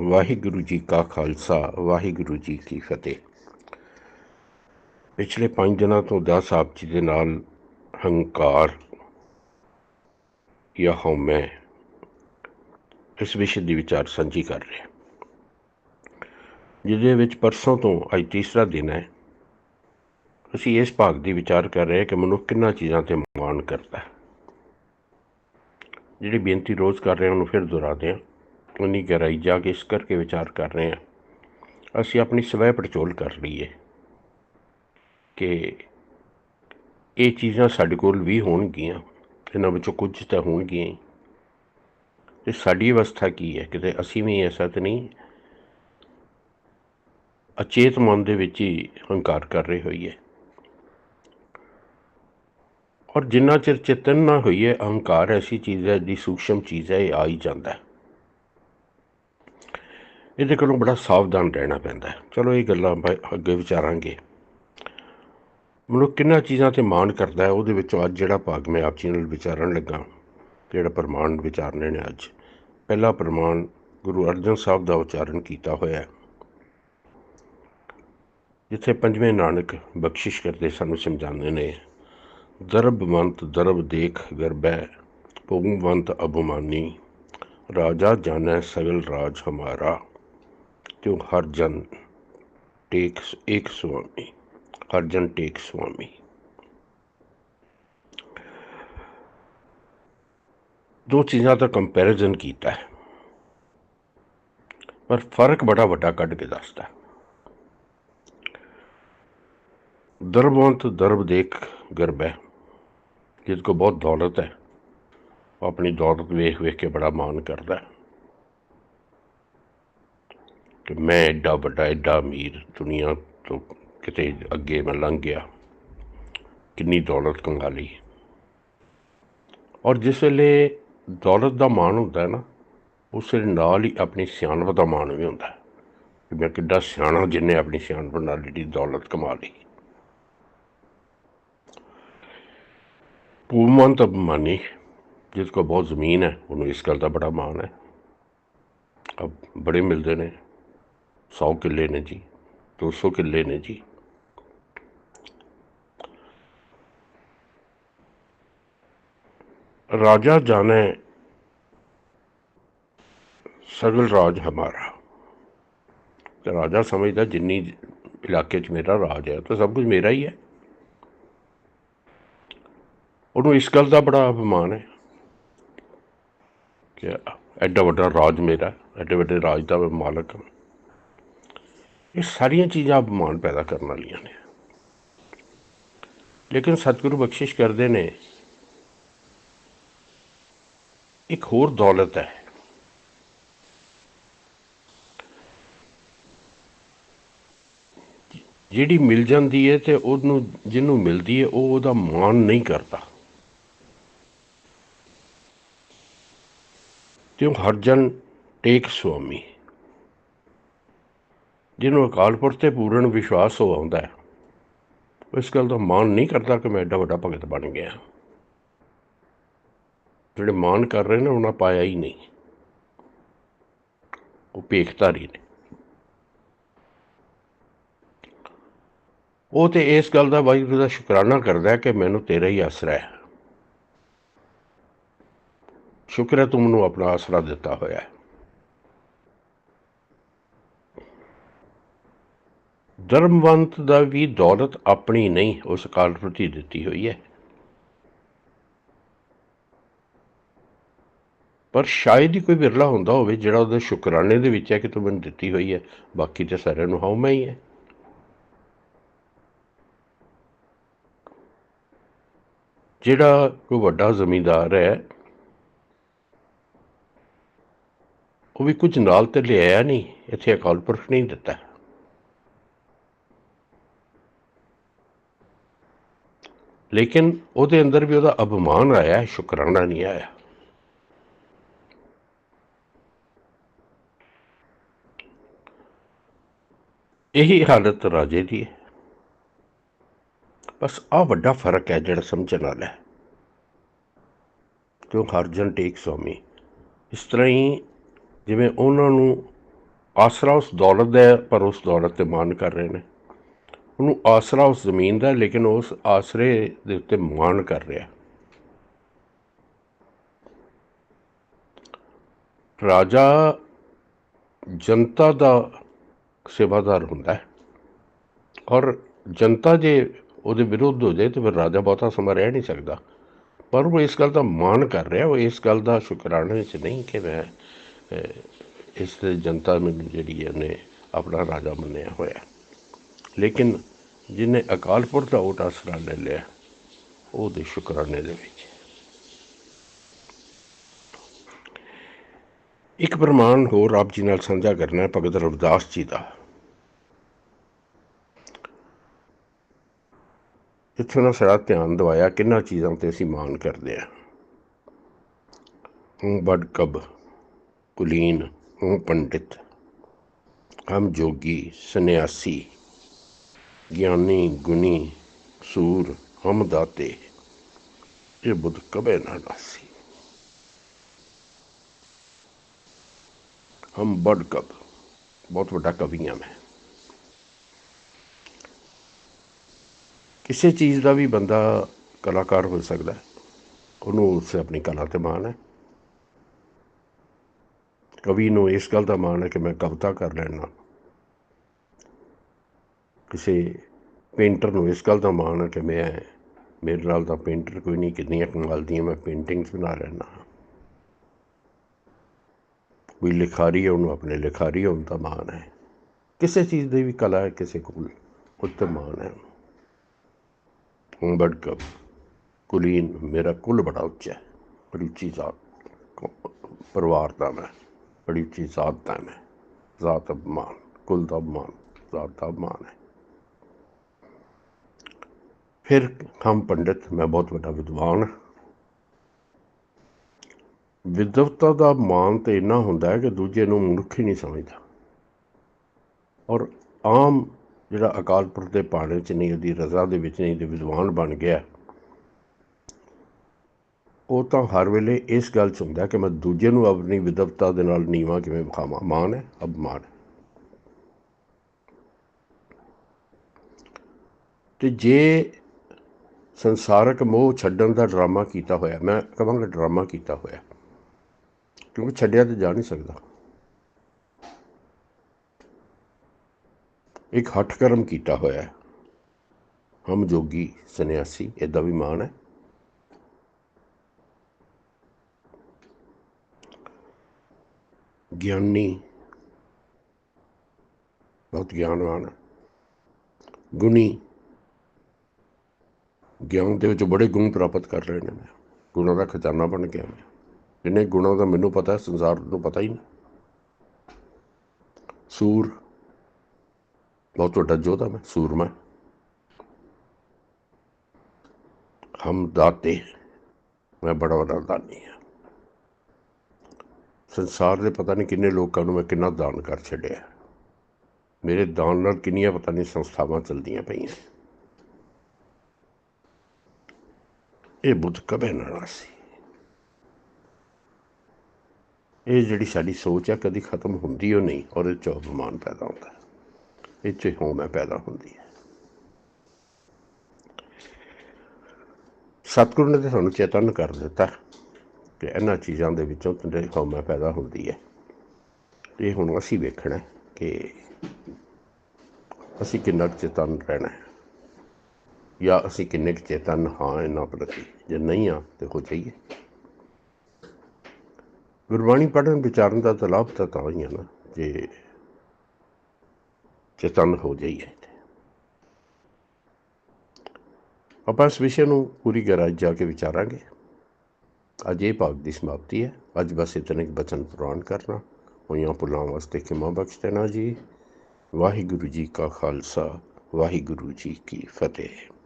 ਵਾਹਿਗੁਰੂ ਜੀ ਕਾ ਖਾਲਸਾ, ਵਾਹਿਗੁਰੂ ਜੀ ਕੀ ਫਤਿਹ। ਪਿਛਲੇ 5 ਦਿਨਾਂ ਤੋਂ ਦਾਸ ਆਪ ਜੀ ਦੇ ਨਾਲ ਹੰਕਾਰ ਜਾਂ ਹਉਮੈ, ਇਸ ਵਿਸ਼ੇ ਦੀ ਵਿਚਾਰ ਸਾਂਝੀ ਕਰ ਰਹੇ। ਜਿਹਦੇ ਵਿੱਚ ਪਰਸੋਂ ਤੋਂ ਅੱਜ ਤੀਸਰਾ ਦਿਨ ਹੈ। ਅਸੀਂ ਇਸ ਭਾਗ ਦੀ ਵਿਚਾਰ ਕਰ ਰਹੇ ਹਾਂ ਕਿ ਮਨੁੱਖ ਕਿੰਨਾ ਚੀਜ਼ਾਂ ਤੇ ਮਾਣ ਕਰਦਾ ਹੈ। ਜਿਹੜੀ ਬੇਨਤੀ ਰੋਜ਼ ਕਰ ਰਹੇ ਹਾਂ, ਉਹਨੂੰ ਫਿਰ ਦੁਹਰਾਦੇ ਹਾਂ। ਉਨੀ ਗਹਿਰਾਈ ਜਾ ਕੇ ਇਸ ਕਰਕੇ ਵਿਚਾਰ ਕਰ ਰਹੇ ਹਾਂ ਅਸੀਂ ਆਪਣੀ ਸਵੈ ਪੜਚੋਲ ਕਰ ਲਈਏ ਕਿ ਇਹ ਚੀਜ਼ਾਂ ਸਾਡੇ ਕੋਲ ਵੀ ਹੋਣਗੀਆਂ ਇਹਨਾਂ ਵਿੱਚੋਂ ਕੁਝ ਤਾਂ ਹੋਣਗੀਆਂ ਹੀ ਤੇ ਸਾਡੀ ਅਵਸਥਾ ਕੀ ਹੈ ਕਿਤੇ ਅਸੀਂ ਵੀ ਐਸਾ ਤਾਂ ਨਹੀਂ ਅਚੇਤ ਮਨ ਦੇ ਵਿੱਚ ਹੀ ਹੰਕਾਰ ਕਰ ਰਹੇ ਹੋਈਏ ਔਰ ਜਿੰਨਾ ਚਿਰ ਚੇਤਨ ਨਾ ਹੋਈਏ ਅਹੰਕਾਰ ਐਸੀ ਚੀਜ਼ ਹੈ ਦੀ ਸੂਖਸ਼ਮ ਚੀਜ਼ ਹੈ ਇਹ ਆ ਹੀ ਜਾਂਦਾ ਹੈ ਇਹਦੇ ਕੋਲੋਂ ਬੜਾ ਸਾਵਧਾਨ ਰਹਿਣਾ ਪੈਂਦਾ ਹੈ। ਚਲੋ ਇਹ ਗੱਲਾਂ ਆਪਾਂ ਅੱਗੇ ਵਿਚਾਰਾਂਗੇ। ਮਨੁੱਖ ਕਿੰਨਾ ਚੀਜ਼ਾਂ ਤੇ ਮਾਣ ਕਰਦਾ ਹੈ, ਉਹਦੇ ਵਿੱਚੋਂ ਅੱਜ ਜਿਹੜਾ ਭਾਗ ਮੈਂ ਆਪ ਜੀ ਨਾਲ ਵਿਚਾਰਨ ਲੱਗਾ, ਜਿਹੜਾ ਪ੍ਰਮਾਣ ਵਿਚਾਰਨੇ ਨੇ ਅੱਜ। ਪਹਿਲਾ ਪ੍ਰਮਾਣ ਗੁਰੂ ਅਰਜਨ ਸਾਹਿਬ ਦਾ ਉਚਾਰਨ ਕੀਤਾ ਹੋਇਆ ਹੈ। ਜਿੱਥੇ ਪੰਜਵੇਂ ਨਾਨਕ ਬਖਸ਼ਿਸ਼ ਕਰਦੇ ਸਾਨੂੰ ਸਮਝਾਉਂਦੇ ਨੇ ਦਰਬਵੰਤ ਦਰਬ ਦੇਖ ਗਰਬੈ ਭੂਮਵੰਤ ਅਭਮਾਨੀ, ਰਾਜਾ ਜਾਣੈ ਸਗਲ ਰਾਜ ਹਮਾਰਾ। ਕਿਉ ਹਰ ਜਨ ਟੇਕ ਇੱਕ ਸੁਆਮੀ, ਹਰ ਜਨ ਟੇਕ ਸੁਆਮੀ। ਦੋ ਚੀਜ਼ਾਂ ਦਾ ਕੰਪੈਰੀਜ਼ਨ ਕੀਤਾ ਹੈ। ਪਰ ਫ਼ਰਕ ਬੜਾ ਵੱਡਾ ਕੱਢ ਕੇ ਦੱਸਦਾ ਹੈ। ਦਰਬਵੰਤ ਦਰਬ ਦੇਖ ਗਰਬੈ ਜਿਸ ਕੋ ਬਹੁਤ ਦੌਲਤ ਹੈ, ਉਹ ਆਪਣੀ ਦੌਲਤ ਵੇਖ ਵੇਖ ਕੇ ਬੜਾ ਮਾਣ ਕਰਦਾ ਹੈ। ਕਿ ਮੈਂ ਐਡਾ ਵੱਡਾ ਐਡਾ ਅਮੀਰ ਦੁਨੀਆ ਤੋਂ ਕਿਤੇ ਅੱਗੇ ਮੈਂ ਲੰਘ ਗਿਆ। ਕਿੰਨੀ ਦੌਲਤ ਕਮਾ ਲਈ। ਔਰ ਜਿਸ ਵੇਲੇ ਦੌਲਤ ਦਾ ਮਾਣ ਹੁੰਦਾ ਨਾ, ਉਸ ਦੇ ਨਾਲ ਹੀ ਆਪਣੀ ਸਿਆਣਪ ਦਾ ਮਾਣ ਵੀ ਹੁੰਦਾ। ਕਿ ਮੈਂ ਕਿੱਡਾ ਸਿਆਣਾ ਜਿੰਨੇ ਆਪਣੀ ਸਿਆਣਪ ਨਾਲ ਜਿਹੜੀ ਦੌਲਤ ਕਮਾ ਲਈ। ਪੂਮੰਤ ਅਭਿਮਾਨੀ, ਜਿਸ ਕੋ ਬਹੁਤ ਜ਼ਮੀਨ ਹੈ, ਉਹਨੂੰ ਇਸ ਗੱਲ ਦਾ ਬੜਾ ਮਾਣ ਹੈ। ਅਬ ਬੜੇ ਮਿਲਦੇ ਨੇ। 100 ਕਿੱਲੇ ਨੇ ਜੀ 200 ਕਿੱਲੇ ਨੇ ਜੀ। ਰਾਜਾ ਜਾਣੇ ਸਗਲ ਰਾਜ ਹਮਾਰਾ। ਤੇ ਰਾਜਾ ਸਮਝਦਾ ਜਿੰਨੀ ਇਲਾਕੇ 'ਚ ਮੇਰਾ ਰਾਜ ਹੈ, ਤਾਂ ਸਭ ਕੁਝ ਮੇਰਾ ਹੀ ਹੈ। ਉਹਨੂੰ ਇਸ ਗੱਲ ਦਾ ਬੜਾ ਅਪਮਾਨ ਹੈ ਕਿ ਐਡਾ ਵੱਡਾ ਰਾਜ ਮੇਰਾ, ਐਡੇ ਵੱਡੇ ਰਾਜ ਦਾ ਮੈਂ ਮਾਲਕ। ਹਾਂ ਇਹ ਸਾਰੀਆਂ ਚੀਜ਼ਾਂ ਅਪਮਾਨ ਪੈਦਾ ਕਰਨ ਵਾਲੀਆਂ ਨੇ। ਲੇਕਿਨ ਸਤਿਗੁਰੂ ਬਖਸ਼ਿਸ਼ ਕਰਦੇ ਨੇ, ਇੱਕ ਹੋਰ ਦੌਲਤ ਹੈ। ਜਿਹੜੀ ਮਿਲ ਜਾਂਦੀ ਹੈ ਤੇ ਉਹਨੂੰ, ਜਿਹਨੂੰ ਮਿਲਦੀ ਹੈ, ਉਹ ਉਹਦਾ ਮਾਣ ਨਹੀਂ ਕਰਦਾ। ਤਿਉ ਉਹ ਹਰਜਨ ਟੇਕ ਸੁਆਮੀ। ਜਿਹਨੂੰ ਅਕਾਲ ਪੁਰਖ ਤੇ ਪੂਰਨ ਵਿਸ਼ਵਾਸ ਹੋ ਆਉਂਦਾ ਹੈ। ਇਸ ਗੱਲ ਦਾ ਮਾਣ ਨਹੀਂ ਕਰਦਾ ਕਿ ਮੈਂ ਐਡਾ ਵੱਡਾ ਭਗਤ ਬਣ ਗਿਆ। ਜਿਹੜੇ ਮਾਣ ਕਰ ਰਹੇ ਨੇ, ਉਹਨਾਂ ਪਾਇਆ ਹੀ ਨਹੀਂ। ਉਹ ਭੇਖਧਾਰੀ ਨੇ। ਉਹ ਤੇ ਇਸ ਗੱਲ ਦਾ ਵਾਹਿਗੁਰੂ ਦਾ ਸ਼ੁਕਰਾਨਾ ਕਰਦਾ ਕਿ ਮੈਨੂੰ ਤੇਰਾ ਹੀ ਆਸਰਾ ਹੈ। ਸ਼ੁਕਰ ਹੈ ਤੂੰ ਮੈਨੂੰ ਆਪਣਾ ਆਸਰਾ ਦਿੱਤਾ ਹੋਇਆ ਹੈ। ਧਰਮਵੰਤ ਦਾ ਵੀ ਦੌਲਤ ਆਪਣੀ ਨਹੀਂ, ਉਸ ਕਾਲ ਪ੍ਰਤੀ ਦਿੱਤੀ ਹੋਈ ਹੈ। ਪਰ ਸ਼ਾਇਦ ਹੀ ਕੋਈ ਵਿਰਲਾ ਹੁੰਦਾ ਹੋਵੇ, ਜਿਹੜਾ ਉਹਦੇ ਸ਼ੁਕਰਾਨੇ ਦੇ ਵਿੱਚ ਹੈ ਕਿ ਤੂੰ ਮੈਨੂੰ ਦਿੱਤੀ ਹੋਈ ਹੈ। ਬਾਕੀ ਤੇ ਸਾਰਿਆਂ ਨੂੰ ਹਉ ਮੈਂ ਹੀ ਹੈ। ਜਿਹੜਾ ਕੋਈ ਵੱਡਾ ਜ਼ਮੀਂਦਾਰ ਹੈ, ਉਹ ਵੀ ਕੁਝ ਨਾਲ ਤੇ ਲਿਆਇਆ ਨਹੀਂ, ਇੱਥੇ ਅਕਾਲ ਪੁਰਖ ਨਹੀਂ ਦਿੱਤਾ। ਲੇਕਿਨ ਉਹਦੇ ਅੰਦਰ ਵੀ ਉਹਦਾ ਅਭਿਮਾਨ ਆਇਆ, ਸ਼ੁਕਰਾਨਾ ਨਹੀਂ ਆਇਆ। ਇਹੀ ਹਾਲਤ ਰਾਜੇ ਦੀ ਹੈ। ਬਸ ਆ ਵੱਡਾ ਫ਼ਰਕ ਹੈ ਜਿਹੜਾ ਸਮਝਣ ਵਾਲਾ ਹੈ। ਕਿਉਂ ਹਰਜਨ ਟੇਕ ਸਵਾਮੀ, ਇਸ ਤਰ੍ਹਾਂ ਹੀ ਜਿਵੇਂ ਉਹਨਾਂ ਨੂੰ ਆਸਰਾ ਉਸ ਦੌਲਤ ਦਾ ਪਰ ਉਸ ਦੌਲਤ ਤੇ ਮਾਣ ਕਰ ਰਹੇ ਨੇ। ਉਹਨੂੰ ਆਸਰਾ ਉਸ ਜ਼ਮੀਨ ਦਾ, ਲੇਕਿਨ ਉਸ ਆਸਰੇ ਦੇ ਉੱਤੇ ਮਾਣ ਕਰ ਰਿਹਾ। ਰਾਜਾ ਜਨਤਾ ਦਾ ਸੇਵਾਦਾਰ ਹੁੰਦਾ ਹੈ। ਔਰ ਜਨਤਾ ਜੇ ਉਹਦੇ ਵਿਰੁੱਧ ਹੋ ਜਾਏ ਤਾਂ ਫਿਰ ਰਾਜਾ ਬਹੁਤਾ ਸਮਾਂ ਰਹਿ ਨਹੀਂ ਸਕਦਾ। ਪਰ ਉਹ ਇਸ ਗੱਲ ਦਾ ਮਾਣ ਕਰ ਰਿਹਾ, ਉਹ ਇਸ ਗੱਲ ਦਾ ਸ਼ੁਕਰਾਨਾ ਚ ਨਹੀਂ ਕਿ ਮੈਂ ਇਸ ਜਨਤਾ ਮੈਨੂੰ ਜਿਹੜੀ ਹੈ ਉਹਨੇ ਆਪਣਾ ਰਾਜਾ ਮੰਨਿਆ ਹੋਇਆ। ਲੇਕਿਨ ਜਿਹਨੇ ਅਕਾਲ ਪੁਰਖ ਦਾ ਓਟ ਆਸਰਾ ਲੈ ਲਿਆ ਉਹਦੇ ਸ਼ੁਕਰਾਨੇ ਦੇ ਵਿੱਚ। ਇੱਕ ਪ੍ਰਮਾਣ ਹੋਰ ਆਪ ਜੀ ਨਾਲ ਸਾਂਝਾ ਕਰਨਾ ਹੈ, ਭਗਤ ਰਵਿਦਾਸ ਜੀ ਦਾ। ਇੱਥੇ ਨਾ ਸਾਡਾ ਧਿਆਨ ਦਵਾਇਆ ਕਿੰਨਾ ਚੀਜ਼ਾਂ ਤੇ ਅਸੀਂ ਮਾਣ ਕਰਦੇ ਹਾਂ। ਹੂੰ ਬੜ ਕਬ, ਕੁਲੀਨ, ਹੂੰ, ਪੰਡਿਤ, ਹਮ ਜੋਗੀ, ਸੰਨਿਆਸੀ ਗਿਆਨੀ, ਗੁਣੀ, ਸੂਰ ਹਮ ਦਾਤੇ ਇਹ ਬੁੱਧ ਕਬੇ ਨਾ ਨਾਸੀ। ਹਮ ਬੜ ਕਬ, ਬਹੁਤ ਵੱਡਾ ਕਵੀ ਹਾਂ ਮੈਂ। ਕਿਸੇ ਚੀਜ਼ ਦਾ ਵੀ ਬੰਦਾ ਕਲਾਕਾਰ ਹੋ ਸਕਦਾ ਹੈ। ਉਹਨੂੰ ਉਸ ਆਪਣੀ ਕਲਾ ਤੇ ਮਾਣ ਹੈ। ਕਵੀ ਨੂੰ ਇਸ ਗੱਲ ਦਾ ਮਾਣ ਹੈ ਕਿ ਮੈਂ ਕਵਿਤਾ ਕਰ ਲੈਣਾ ਕਿਸੇ ਪੇਂਟਰ ਨੂੰ ਇਸ ਗੱਲ ਦਾ ਮਾਣ ਹੈ ਕਿ ਮੈਂ ਮੇਰੇ ਨਾਲ ਤਾਂ ਪੇਂਟਰ ਕੋਈ ਨਹੀਂ, ਕਿੰਨੀਆਂ ਕਮਾਲ ਦੀਆਂ ਮੈਂ ਪੇਂਟਿੰਗਸ ਬਣਾ ਲੈਣਾ ਕੋਈ ਲਿਖਾਰੀ ਹੈ, ਉਹਨੂੰ ਆਪਣੇ ਲਿਖਾਰੀ ਹੋਣ ਦਾ ਮਾਣ ਹੈ। ਕਿਸੇ ਚੀਜ਼ ਦੀ ਵੀ ਕਲਾ ਹੈ, ਕਿਸੇ ਕੋਲ ਉਸ ਮਾਣ ਹੈ। ਹੂੰ ਬੜਕਬ ਕੁਲੀਨ ਮੇਰਾ ਕੁਲ ਬੜਾ ਉੱਚਾ ਹੈ। ਬੜੀ ਉੱਚੀ ਜ਼ਾਤ ਪਰਿਵਾਰ ਦਾ ਮੈਂ, ਬੜੀ ਉੱਚੀ ਜ਼ਾਤ ਦਾ ਮੈਂ। ਜ਼ਾਤ ਅਭਿਮਾਨ ਕੁਲ ਦਾ ਅਭਿਮਾਨ ਜ਼ਾਤ ਦਾ ਅਭਿਮਾਨ ਹੈ। ਫਿਰ ਹਮ ਪੰਡਿਤ, ਮੈਂ ਬਹੁਤ ਵੱਡਾ ਵਿਦਵਾਨ ਵਿਦਵਤਾ ਦਾ ਮਾਨ ਤੇ ਇੰਨਾ ਹੁੰਦਾ ਹੈ ਕਿ ਦੂਜੇ ਨੂੰ ਮਨੁੱਖ ਹੀ ਨਹੀਂ ਸਮਝਦਾ। ਔਰ ਆਮ ਜਿਹੜਾ ਅਕਾਲ ਪੁਰਖ ਦੇ ਪਾਣੇ ਚ ਨਹੀਂ, ਉਹਦੀ ਰਜ਼ਾ ਦੇ ਵਿੱਚ ਨਹੀਂ ਤੇ ਵਿਦਵਾਨ ਬਣ ਗਿਆ। ਉਹ ਤਾਂ ਹਰ ਵੇਲੇ ਇਸ ਗੱਲ 'ਚ ਹੁੰਦਾ ਕਿ ਮੈਂ ਦੂਜੇ ਨੂੰ ਆਪਣੀ ਵਿਦਵਤਾ ਦੇ ਨਾਲ ਨੀਵਾਂ ਕਿਵੇਂ ਵਿਖਾਵਾਂ। ਮਾਨ ਹੈ, ਅਪਮਾਨ ਹੈ। ਤੇ ਜੇ ਸੰਸਾਰਕ ਮੋਹ ਛੱਡਣ ਦਾ ਡਰਾਮਾ ਕੀਤਾ ਹੋਇਆ। ਮੈਂ ਕਹਾਂਗਾ ਡਰਾਮਾ ਕੀਤਾ ਹੋਇਆ। ਕਿਉਂਕਿ ਛੱਡਿਆ ਤਾਂ ਜਾ ਨਹੀਂ ਸਕਦਾ। ਇੱਕ ਹੱਠ ਕਰਮ ਕੀਤਾ ਹੋਇਆ। ਹੈ ਹਮ ਜੋਗੀ ਸੰਨਿਆਸੀ ਇਹਦਾ ਵੀ ਮਾਣ ਹੈ। ਗਿਆਨੀ, ਬਹੁਤ ਗਿਆਨਵਾਨ। ਗੁਣੀ ਗਿਆਨ ਦੇ ਵਿੱਚ ਬੜੇ ਗੁਣ ਪ੍ਰਾਪਤ ਕਰ ਰਹੇ ਨੇ ਮੈਂ ਗੁਣਾਂ ਦਾ ਖਜ਼ਾਨਾ ਬਣ ਗਿਆ ਮੈਂ ਜਿੰਨੇ ਗੁਣਾਂ ਦਾ ਮੈਨੂੰ ਪਤਾ, ਸੰਸਾਰ ਨੂੰ ਪਤਾ ਹੀ ਨਹੀਂ। ਸੂਰ। ਬਹੁਤ ਵੱਡਾ ਯੋਧਾ ਮੈਂ ਸੂਰਮਾ ਹਮ ਦਾਤੇ। ਮੈਂ ਬੜਾ ਵੱਡਾ ਦਾਨੀ ਹਾਂ। ਸੰਸਾਰ ਦੇ ਪਤਾ ਨਹੀਂ ਕਿੰਨੇ ਲੋਕਾਂ ਨੂੰ ਮੈਂ ਕਿੰਨਾ ਦਾਨ ਕਰ ਛੱਡਿਆ। ਮੇਰੇ ਦਾਨ ਨਾਲ ਕਿੰਨੀਆਂ ਪਤਾ ਨਹੀਂ ਸੰਸਥਾਵਾਂ ਚੱਲਦੀਆਂ ਪਈਆਂ। ਇਹ ਬੁੱਧ ਕਬੇ ਨਾ ਨਾਸੀ ਇਹ ਜਿਹੜੀ ਸਾਡੀ ਸੋਚ ਹੈ ਕਦੀ ਖਤਮ ਹੁੰਦੀ ਹੋ ਨਹੀਂ ਔਰ ਇਹ 'ਚ ਅਭਿਮਾਨ ਪੈਦਾ ਹੁੰਦਾ। ਹੈ ਇਹ 'ਚ ਹਉਮੈ ਪੈਦਾ ਹੁੰਦੀ ਹੈ। ਸਤਿਗੁਰੂ ਨੇ ਤਾਂ ਸਾਨੂੰ ਚੇਤਨ ਕਰ ਦਿੱਤਾ ਕਿ ਇਹਨਾਂ ਚੀਜ਼ਾਂ ਦੇ ਵਿੱਚੋਂ ਤੁਹਾਡੇ ਹਉਮੈ ਪੈਦਾ ਹੁੰਦੀ ਹੈ। ਇਹ ਹੁਣ ਅਸੀਂ ਵੇਖਣਾ ਕਿ ਅਸੀਂ ਕਿੰਨਾ ਕੁ ਚੇਤਨ ਰਹਿਣਾ ਹੈ। ਜਾਂ ਅਸੀਂ ਕਿੰਨੇ ਕੁ ਚੇਤਨ ਹਾਂ ਇਹਨਾਂ ਪ੍ਰਤੀ ਜੇ ਨਹੀਂ ਆ, ਤੇ ਹੋ ਜਾਈਏ। ਗੁਰਬਾਣੀ ਪੜ੍ਹਨ ਵਿਚਾਰਨ ਦਾ ਤਾਂ ਲਾਭ ਤਾਂ ਤਾਂ ਹੀ ਆ ਨਾ, ਜੇ ਚੇਤਨ ਹੋ ਜਾਈਏ ਆਪਾਂ ਇਸ ਵਿਸ਼ੇ ਨੂੰ ਪੂਰੀ ਗਹਿਰਾਈ ਜਾ ਕੇ ਵਿਚਾਰਾਂਗੇ। ਅੱਜ ਇਹ ਭਾਗ ਦੀ ਸਮਾਪਤੀ ਹੈ। ਅੱਜ ਬਸ ਇਤਨੇ ਕੁ ਬਚਨ ਪ੍ਰਵਾਨ ਕਰਨਾ। ਹੋਈਆਂ ਪੁਲਾਂ ਵਾਸਤੇ ਖਿਮਾ ਬਖਸ਼ ਦੇਣਾ ਜੀ। ਵਾਹਿਗੁਰੂ ਜੀ ਕਾ ਖਾਲਸਾ, ਵਾਹਿਗੁਰੂ ਜੀ ਕੀ ਫਤਿਹ।